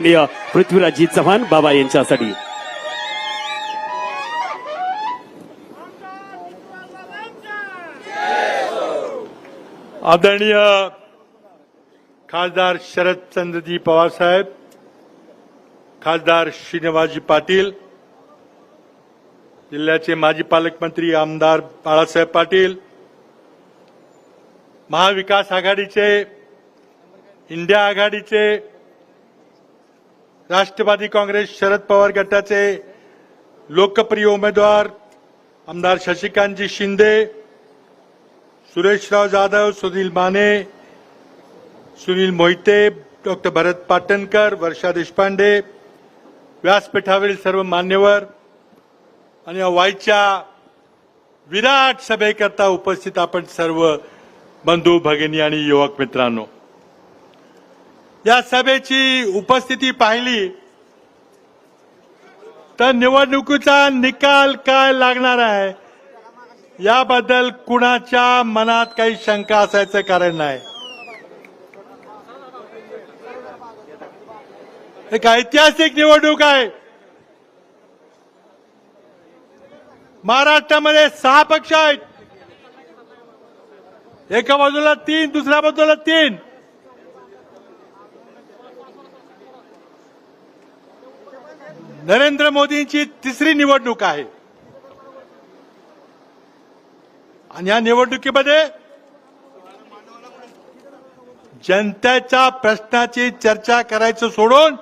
माननीय पृथ्वीराजजी चव्हाण बाबा यांच्यासाठी. आदरणीय खासदार शरदचंद्रजी पवार साहेब खासदार श्रीनिवासजी पाटील जिल्ह्याचे माजी पालकमंत्री आमदार बाळासाहेब पाटील महाविकास आघाडीचे इंडिया आघाडीचे राष्ट्रवादी काँग्रेस शरद पवार गटाचे लोकप्रिय उमेदवार आमदार शशिकांतजी शिंदे सुरेशराव जाधव सुनील माने सुनील मोहिते डॉक्टर भरत पाटणकर वर्षा देशपांडे व्यासपीठावरील सर्व मान्यवर आणि या वाईच्या विराट सभेकरता उपस्थित आपण सर्व बंधू भगिनी आणि युवक मित्रांनो. या सभेची उपस्थिती पाहिली तर निवडणुकीचा निकाल काय लागणार आहे? याबद्दल कुणाच्या मनात काही शंका असायचं कारण नाही. एक ऐतिहासिक निवडणूक आहे. महाराष्ट्रामध्ये सहा पक्ष आहेत. एका बाजूला तीन दुसऱ्या बाजूला तीन. नरेंद्र मोदींची तिसरी निवडणूक आहे. आणि या निवडणुकीमध्ये जनतेच्या प्रश्नाची चर्चा करायचं सोडून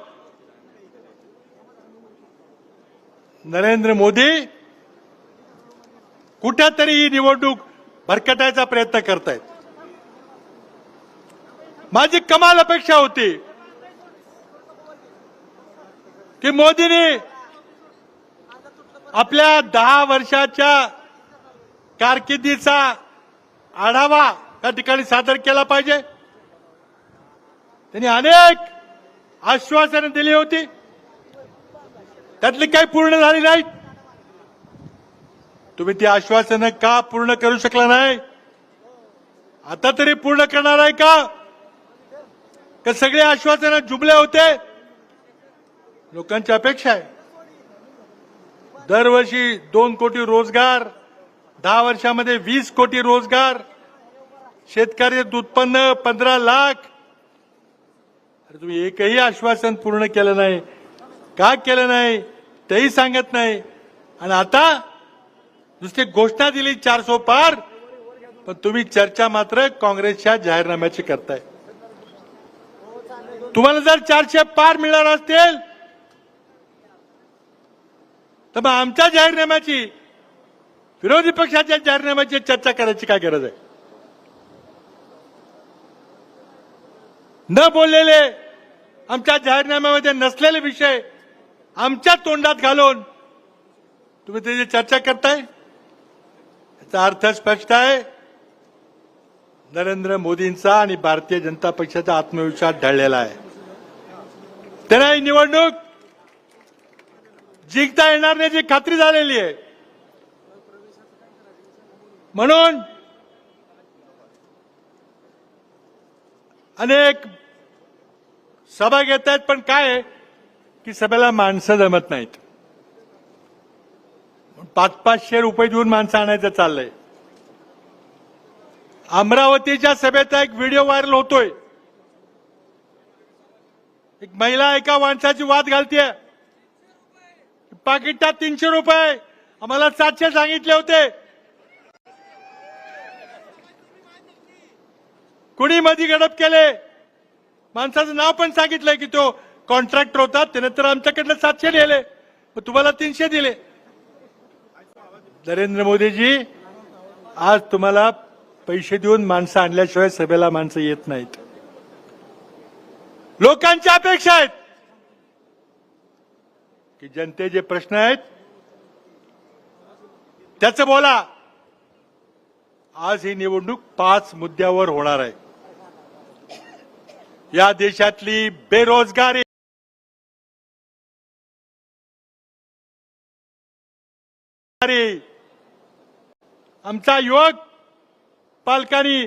नरेंद्र मोदी कुठेतरी ही निवडणूक भरकटायचा प्रयत्न करतायत. माझी कमाल अपेक्षा होती की मोदींनी आपल्या दहा वर्षाच्या कारकिर्दीचा आढावा त्या ठिकाणी सादर केला पाहिजे. त्यांनी अनेक आश्वासनं दिली होती. त्यातली काही पूर्ण झाली नाहीत तुम्ही ती आश्वासनं का पूर्ण करू शकला नाही? आता तरी पूर्ण करणार आहे का? का सगळे आश्वासनं जुबले होते. लोकांची अपेक्षा आहे. दरवर्षी दोन कोटी रोजगार दहा वर्षामध्ये वीस कोटी रोजगार शेतकऱ्याचं उत्पन्न पंधरा लाख. अरे तुम्ही एकही आश्वासन पूर्ण केलं नाही का केलं नाही तेही सांगत नाही. आणि आता नुसती घोषणा दिली चारसो पार पण तुम्ही चर्चा मात्र काँग्रेसच्या जाहीरनाम्याची करताय. तुम्हाला जर चारशे पार मिळणार असतील तर मग आमच्या जाहीरनाम्याची विरोधी पक्षाच्या जाहीरनाम्याची चर्चा करायची काय गरज आहे? न बोललेले आमच्या जाहीरनाम्यामध्ये नसलेले विषय आमच्या तोंडात घालून तुम्ही त्याची चर्चा करताय? याचा अर्थ स्पष्ट आहे. नरेंद्र मोदींचा आणि भारतीय जनता पक्षाचा आत्मविश्वास ढळलेला आहे. त्यांना ही निवडणूक जिंकता येणार नाही याची खात्री झालेली आहे. म्हणून अनेक सभा घेत आहेत पण काय की सभेला माणसं जमत नाहीत. पाच पाचशे रुपये देऊन माणसं आणायचं चाललंय. अमरावतीच्या सभेचा एक व्हिडिओ व्हायरल होतोय. एक महिला एका माणसाची वाद घालतीये. पाकिटात तीनशे रुपये. आम्हाला सातशे सांगितले होते. कुणी मधी गडप केले? माणसाचं नाव पण सांगितलंय की तो कॉन्ट्रॅक्टर होता त्याने तर आमच्याकडनं सातशे नेले. मग तुम्हाला तीनशे दिले. नरेंद्र मोदीजी आज तुम्हाला पैसे देऊन माणसं आणल्याशिवाय सभेला माणसं येत नाहीत. लोकांच्या अपेक्षा आहेत. की जनतेचे प्रश्न आहेत. त्याचं बोला. आज ही निवडणूक पाच मुद्द्यावर होणार आहे. या देशातली बेरोजगारी. आमचा युवक पालकांनी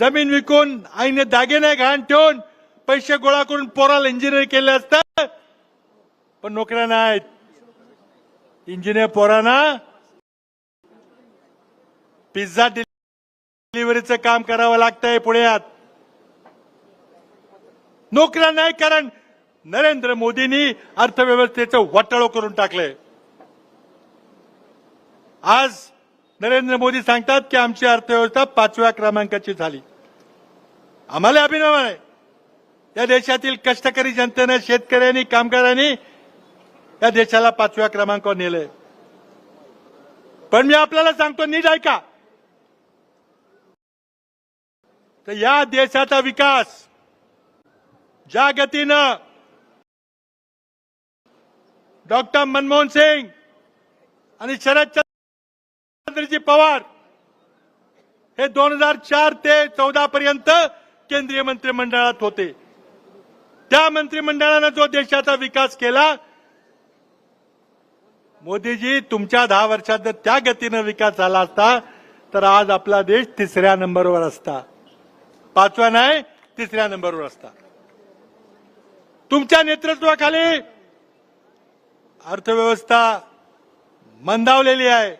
जमीन विकून आईने दागिने घाण ठेवून पैसे गोळा करून पोराला इंजिनिअर केले असतात. पण नोकऱ्या नाहीत. इंजिनियर पोरांना पिझ्झा डिलिव्हरीचं काम करावं लागतंय पुण्यात. नोकऱ्या नाही कारण नरेंद्र मोदींनी अर्थव्यवस्थेचं वटाळो करून टाकलंय. आज नरेंद्र मोदी सांगतात की आमची अर्थव्यवस्था पाचव्या क्रमांकाची झाली. आम्हाला अभिनव आहे. या देशातील कष्टकरी जनतेनं शेतकऱ्यांनी कामगारांनी या देशाला पाचव्या क्रमांकावर नेलंय पण मी आपल्याला सांगतो नीट ऐका. तर या देशाचा विकास ज्या गतीनं डॉक्टर मनमोहन सिंग आणि शरदचंद्रजी पवार हे दोन हजार चार ते चौदा पर्यंत केंद्रीय मंत्रिमंडळात होते. त्या मंत्रिमंडळानं जो देशाचा विकास केला मोदीजी तुमच्या दहा वर्षात जर त्या गतीनं विकास झाला असता तर आज आपला देश तिसऱ्या नंबरवर असता. पाचव्या नाही तिसऱ्या नंबरवर असता. तुमच्या नेतृत्वाखाली अर्थव्यवस्था मंदावलेली आहे.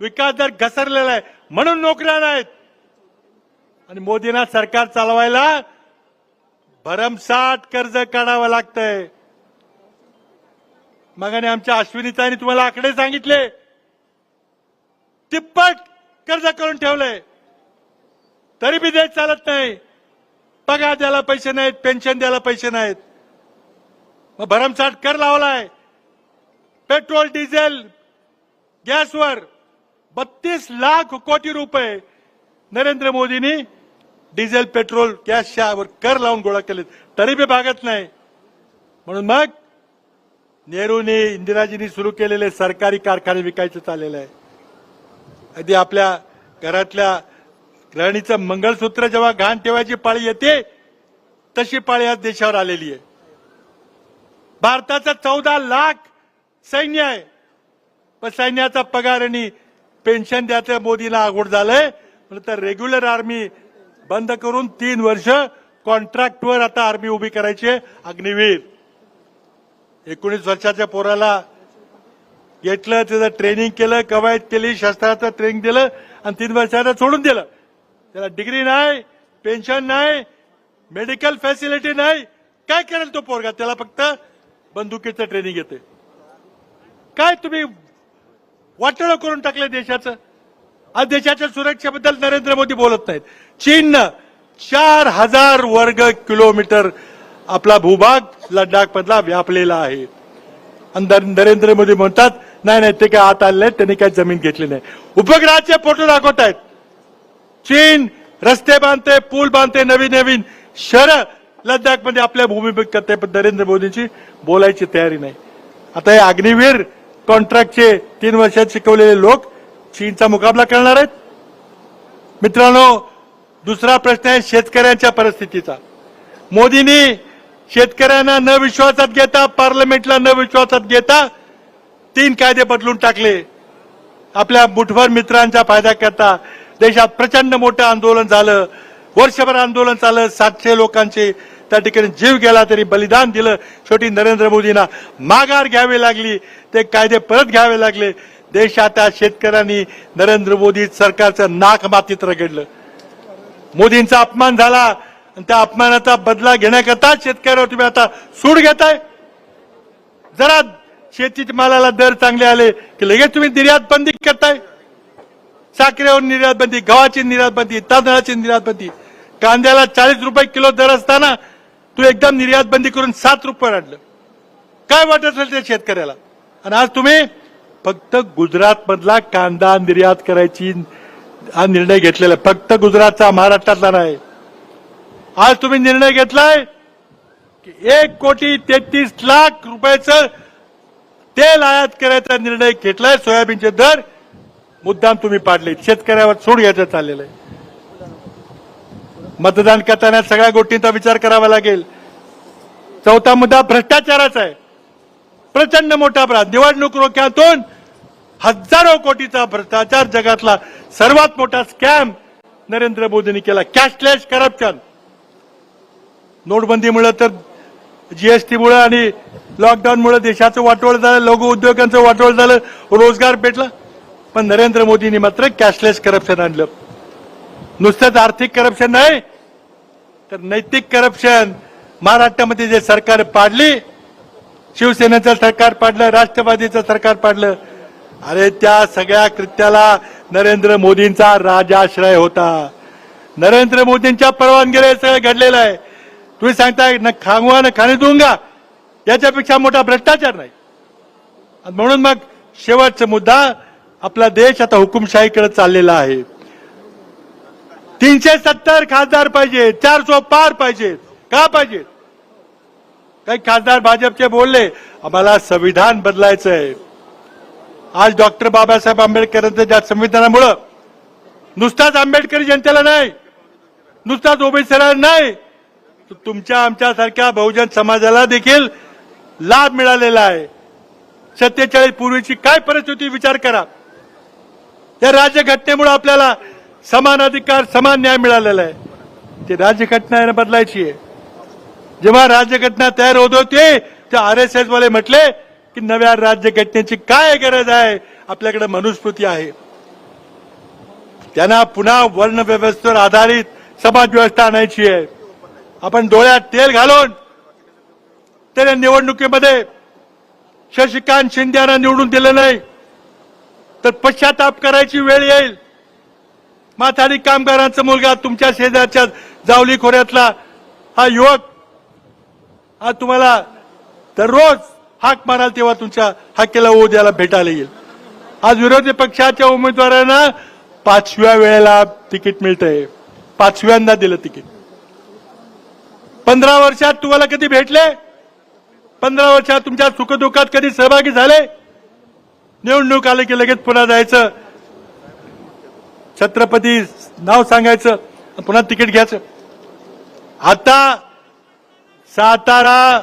विकास दर घसरलेला आहे. म्हणून नोकऱ्या नाहीत. आणि मोदींना सरकार चालवायला भरमसाठ कर्ज काढावं लागतंय. मगाने आमच्या अश्विनीताईने तुम्हाला आकडे सांगितले. तिप्पट कर्ज करून ठेवलंय. तरी बी देश चालत नाही. पगार द्यायला पैसे नाहीत पेन्शन द्यायला पैसे नाहीत. मग भरमसाठ कर लावलाय. पेट्रोल डिझेल गॅसवर बत्तीस लाख कोटी रुपये नरेंद्र मोदींनी डिझेल पेट्रोल गॅसच्यावर कर लावून गोळा केलेत. तरी बी भागत नाही. म्हणून मग नेहरूने इंदिराजींनी सुरू केलेले सरकारी कारखाने विकायचं चाललेलं आहे. अगदी आपल्या घरातल्या गृहिणीचं मंगळसूत्र जेव्हा घाण ठेवायची पाळी येते तशी पाळी आज देशावर आलेली आहे. भारताचं चौदा लाख सैन्य आहे. पण सैन्याचा पगार आणि पेन्शन द्यायचं मोदीला अवघड झालंय. म्हणून तर रेग्युलर आर्मी बंद करून तीन वर्ष कॉन्ट्रॅक्टवर आता आर्मी उभी करायची आहे, अग्निवीर. एकोणीस वर्षाच्या पोराला घेतलं त्याचं ट्रेनिंग केलं कवायत केली शस्त्राचं ट्रेनिंग दिलं आणि तीन वर्षाला सोडून दिलं. त्याला डिग्री नाही पेन्शन नाही मेडिकल फॅसिलिटी नाही. काय करेल तो पोरगा? त्याला फक्त बंदुकीचं ट्रेनिंग येते काय तुम्ही वाटळ करून टाकलं देशाचं? आज देशाच्या सुरक्षेबद्दल नरेंद्र मोदी बोलत नाहीत. चीननं चार हजार वर्ग किलोमीटर आपला भूभाग लडाख मधला व्यापलेला आहे. आणि नरेंद्र मोदी म्हणतात नाही नाही ते काय आत आले नाहीत त्यांनी काय जमीन घेतली नाही. उपग्रहाचे फोटो दाखवत आहेत. चीन रस्ते बांधते पूल बांधते नवीन नवीन शहरं लडाखमध्ये आपल्या भूमिपूजन करते पण नरेंद्र मोदींची बोलायची तयारी नाही. आता हे अग्निवीर कॉन्ट्रॅक्टचे तीन वर्षात शिकवलेले लोक चीनचा मुकाबला करणार आहेत. मित्रांनो दुसरा प्रश्न आहे शेतकऱ्यांच्या परिस्थितीचा. मोदींनी शेतकऱ्यांना न विश्वासात घेता पार्लमेंटला न विश्वासात घेता तीन कायदे बदलून टाकले. आपल्या मुठभर मित्रांच्या करता देशात प्रचंड मोठं आंदोलन झालं. वर्षभर आंदोलन चाललं. सातशे लोकांचे त्या ठिकाणी जीव गेला तरी बलिदान दिलं. शेवटी नरेंद्र मोदींना माघार घ्यावी लागली. ते कायदे परत घ्यावे लागले. देशाच्या शेतकऱ्यांनी नरेंद्र मोदी सरकारचं नाक मातीत रगडलं. मोदींचा अपमान झाला. आणि त्या अपमानाचा बदला घेण्याकरता शेतकऱ्यावर तुम्ही आता सूड घेताय. जरा शेतीच्या मालाला दर चांगले आले की लगेच तुम्ही निर्यात बंदी करताय. साखरेवर निर्यात बंदी गव्हाची निर्यात बंदी तांदळाची निर्यात बंदी. कांद्याला चाळीस रुपये किलो दर असताना तू एकदम निर्यात बंदी करून सात रुपये आणलं काय वाटत असेल त्या शेतकऱ्याला? आणि आज तुम्ही फक्त गुजरात मधला कांदा निर्यात करायची हा निर्णय घेतलेला फक्त गुजरातचा महाराष्ट्रातला नाही. आज तुम्ही निर्णय घेतलाय की एक कोटी तेहतीस लाख रुपयाचं तेल आयात करायचा निर्णय घेतलाय सोयाबीनचे दर. मुद्दाम तुम्ही पाडले शेतकऱ्यावर सोड घ्यायचं चाललेलं आहे. मतदान करताना सगळ्या गोष्टींचा विचार करावा लागेल. चौथा मुद्दा भ्रष्टाचाराचा आहे. प्रचंड मोठा अपराध. निवडणूक रोख्यातून हजारो कोटीचा भ्रष्टाचार जगातला सर्वात मोठा स्कॅम नरेंद्र मोदींनी केला. कॅशलेस करप्शन नोटबंदीमुळं तर जीएसटीमुळे आणि लॉकडाऊनमुळे देशाचं वाटोळ झालं लघु उद्योगांचं वाटोळ झालं रोजगार भेटला पण नरेंद्र मोदींनी मात्र कॅशलेस करप्शन आणलं. नुसतंच आर्थिक करप्शन नाही तर नैतिक करप्शन महाराष्ट्रामध्ये जे सरकार पाडली शिवसेनेचं सरकार पाडलं राष्ट्रवादीचं सरकार पाडलं अरे त्या सगळ्या कृत्याला नरेंद्र मोदींचा राजाश्रय होता. नरेंद्र मोदींच्या परवानगीला हे सगळं घडलेलं आहे. तुम्ही सांगताय न खांगवा न खाणे दुंगा याच्यापेक्षा मोठा भ्रष्टाचार नाही. आणि म्हणून मग शेवटचा मुद्दा आपला देश आता हुकुमशाहीकडे चाललेला आहे. तीनशे सत्तर खासदार पाहिजे सो पार पाहिजे का पाहिजे? काही खासदार भाजपचे बोलले आम्हाला संविधान बदलायचं आहे आज डॉक्टर बाबासाहेब आंबेडकरांच्या ज्या संविधानामुळं नुसताच आंबेडकरी जनतेला नाही नुसताच ओबीसीला नाही तुमच्या आमच्यासारख्या बहुजन समाजाला देखील लाभ मिळालेला आहे. सत्तेचाळीस पूर्वीची काय परिस्थिती विचार करा. या राज्यघटनेमुळे आपल्याला समान अधिकार समान न्याय मिळालेला आहे. ती राज्यघटना बदलायची आहे. जेव्हा राज्यघटना तयार होत होती तेव्हा आर एस एस वाले म्हटले की नव्या राज्यघटनेची काय गरज आहे? आपल्याकडे मनुस्मृती आहे. त्यांना पुन्हा वर्ण व्यवस्थेवर आधारित समाज व्यवस्था आणायची आहे. आपण डोळ्यात तेल घालून त्याने निवडणुकीमध्ये शशिकांत शिंदे यांना निवडून दिलं नाही. तर पश्चाताप करायची वेळ येईल. माथाडी कामगारांचा मुलगा तुमच्या शेजारच्या जावली खोऱ्यातला हा युवक हा तुम्हाला दररोज हाक माराल तेव्हा तुमच्या हाकेला उद्याला भेटायला येईल. आज विरोधी पक्षाच्या उमेदवारांना पाचव्या वेळेला तिकीट मिळतंय. पाचव्यांदा दिलं तिकीट. पंधरा वर्षात तुम्हाला कधी भेटले? पंधरा वर्षात तुमच्या सुखदुःखात कधी सहभागी झाले? निवडणूक आले की लगेच पुन्हा जायचं. छत्रपती नाव सांगायचं पुन्हा तिकीट घ्यायचं. आता सातारा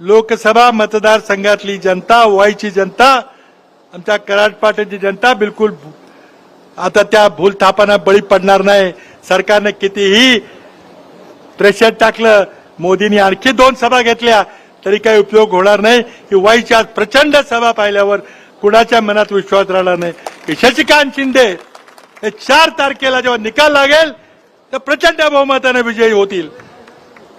लोकसभा मतदारसंघातली जनता वाईची जनता आमच्या कराडपाट्याची जनता बिलकुल आता त्या भूलथापांना बळी पडणार नाही. सरकारने कितीही प्रेशर टाकलं मोदींनी आणखी दोन सभा घेतल्या तरी काही उपयोग होणार नाही. की वाईच्या आज प्रचंड सभा पाहिल्यावर कुणाच्या मनात विश्वास राहणार नाही. शशिकांत शिंदे हे चार तारखेला जेव्हा निकाल लागेल तर प्रचंड बहुमताने विजयी होतील.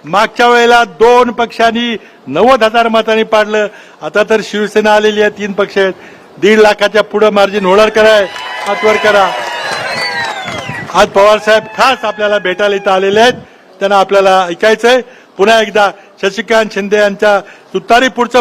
मागच्या वेळेला दोन पक्षांनी नव्वद हजार मतांनी पाडलं. आता तर शिवसेना आलेली आहे तीन पक्ष आहेत. दीड लाखाच्या पुढे मार्जिन होणार कराय हातवर करा. आज पवार साहेब खास आपल्याला भेटायला इथं आलेले आहेत. त्यांना आपल्याला ऐकायचंय. पुन्हा एकदा शशिकांत शिंदे यांच्या तुतारी पुढचं